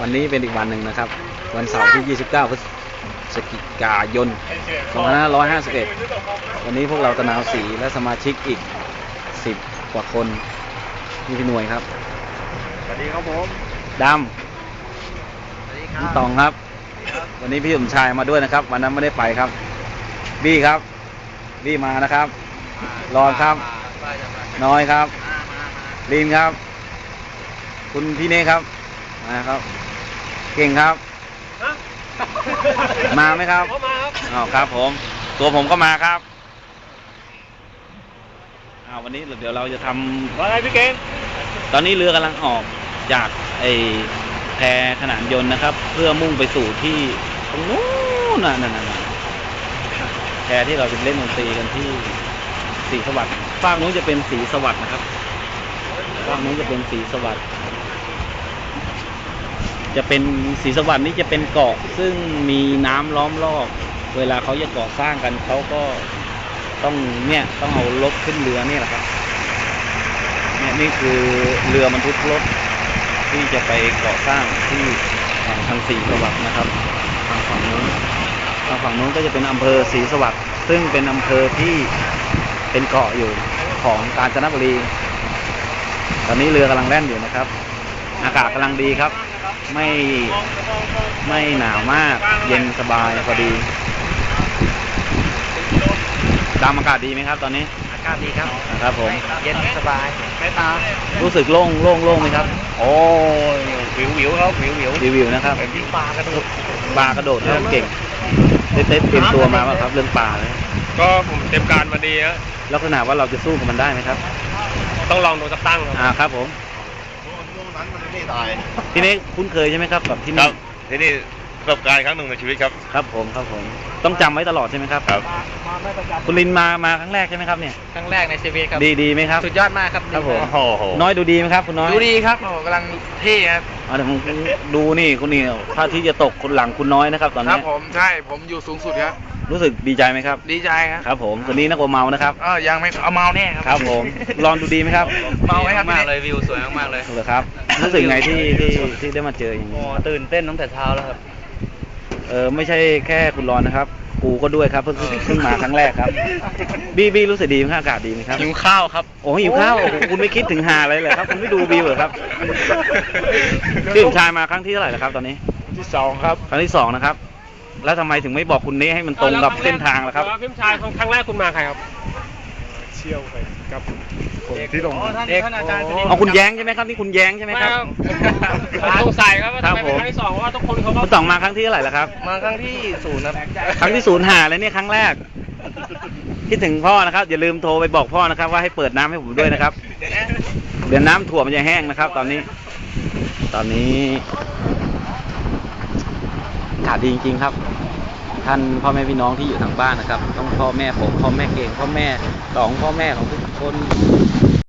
วันนี้เป็นอีกวันหนึ่งนะครับ วันเสาร์ที่ 29 พฤศจิกายน 2551 วันนี้พวกเราตะนาวสีและสมาชิกอีก 10 กว่าคนนี่พี่หน่วยครับ สวัสดีครับผมดำน้องตองครับ วันนี้พี่สมชายมาด้วยนะครับ วันนั้นไม่ได้ไปครับ บี้ครับ บี้มานะครับ รอนครับ น้อยครับ ลินครับ คุณพี่เน่ครับมาครับ เก่งครับ มาไหมครับเข้ามาครับอ้าวครับ ผม ตัวผมก็มาครับอ้าววันนี้เดี๋ยวเราจะทำว่าไงพี่เก่งตอนนี้เรือกำลังออกจากไอแพขนานยนต์นะครับ เพื่อมุ่งไปสู่ที่ตรงนู้นน่ะนั่นน่ะแพที่เราจะเล่นดนตรีกันที่สีสวัสดิ์ฝากนู้นจะเป็นสีสวัสดิ์นะครับฝากนู้นจะเป็นสีสวัสดิ์ จะเป็นสีสวัสดิ์นี่จะเป็นเกาะซึ่งมีน้ำล้อมรอบ เวลาเขาจะก่อสร้างกันเขาก็ต้องเนี่ยต้องเอารถขึ้นเรือนี่แหละครับ เนี่ยนี่คือเรือบรรทุกรถที่จะไปก่อสร้างที่อ่าทางศรีสวัสดิ์นะครับทางฝั่งนู้นทางฝั่งนู้นก็จะเป็นอำเภอศรีสวัสดิ์ซึ่งเป็นอำเภอที่เป็นเกาะอยู่ของกาญจนบุรี ตอนนี้เรือกำลังแล่นอยู่นะครับ อากาศกำลังดีครับ ไม่ไม่หนาวมากเย็นสบายพอดีดำอากาศดีไหมครับ ตอนนี้ อากาศดีครับครับผม เย็นสบายไม่ตารู้สึกโล่งโล่งโล่งไหมครับ โอ้ยวิววิวครับวิววิวรีวิวนะครับเป็นพี่ปลากระโดดปลากระโดดเริ่มเก่งเต้นเต้นเตรียมตัวมาว่าครับเรื่องปลาเลยก็ผมเต็มการมาดีฮะลักษณะว่าเราจะสู้กับมันได้ไหมครับ ต้องลองดูสักตั้งครับอ่าครับผม นั้นมันไม่ตายที่นี้คุ้นเคยใช่ไหมครับกับที่ครันี่บที่นี่ประสบการณ์ครั้งหนึ่งในชีวิตครับ ครับผมครับผม ต้องจำไว้ตลอดใช่ไหมครับครับคุณลินมามาครั้งแรกใช่ไหมครับเนี่ย ครั้งแรกในชีวิตครับดีดีไหมครับ สุดยอดมากครับครับผม โอ้โหน้อยดูดีไหมครับ คุณน้อยดูดีครับโอ้กำลังเท่ครับอ่าเดี๋ยวผมดูนี่คุณนี่ถ้าที่จะตกคนหลังคุณน้อยนะครับ ตอนครันี้บผมใช่ผมอยู่สูงสุดครับ รู้สึกดีใจไหมครับ ดีใจครับครับ ผมคนนี้นักกว่าเมานะครับเออยังไม่เอาเมาแน่ครับครับผมลองดูดีไหมครับเมาไหมครับมากเลยวิวสวยมากๆเลยเหรอครับ รู้สึกไงที่ที่ที่ได้มาเจออย่างโอ้นี้ตื่นเต้นตั้งแต่เช้าแล้วครับเออไม่ใช่แค่คุณร้อนนะครับ กูก็ด้วยครับเพิ่งเพิ่งมาครั้งแรกครับ บี้บี้รู้สึกดีไหมครับอากาศดีไหมครับหิวข้าวครับโอ้หิวข้าวโอ้โหคุณไม่คิดถึงหาอะไรเลยครับ คุณไม่ดูวิวเหรอครับพี่สมชายมาครั้งที่เท่าไหร่แล้วครับ ตอนนี้ที่สองครับ ครั้งที่สองนะครับ แล้วทำไมถึงไม่บอกคุณเน่ให้มันตรงกับเส้นทางล่ะครับ พี่ชายครั้งแรกคุณมาใครครับ เชี่ยวไปกับคนที่ลงเด็กท่านอาจารย์เอาคุณแย้งใช่ไหมครับนี่คุณแย้งใช่ไหมครับ ผมสงสัยครับว่าครัทำบไมผมเป็นครั้งที่สองเพราะว่าทุกคนเขาก็คุณต่องมาครั้งที่เท่าไหร่แล้วครับ มาครั้งที่ศูนย์ครับ ครั้งที่ศูนย์หาเลยเนี่ยครั้งแรก คิดถึงพ่อนะครับ อย่าลืมโทรไปบอกพ่อนะครับ ว่าให้เปิดน้ำให้ผมด้วยนะครับ เดี๋ยวน้ำถั่วมันจะแห้งนะครับ ตอนนี้ ตอนนี้อากาศดีจริงๆครับ ท่านพ่อแม่พี่น้องที่อยู่ทางบ้านนะครับ ต้องพ่อแม่ผมพ่อแม่เก่งพ่อแม่สองพ่อแม่ของทุกคน